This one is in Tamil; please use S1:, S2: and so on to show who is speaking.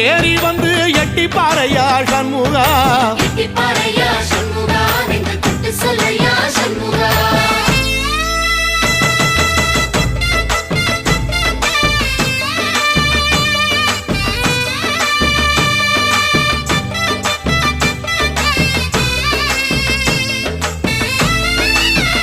S1: ஏறி வந்து எட்டி பாறையா சண்முகா.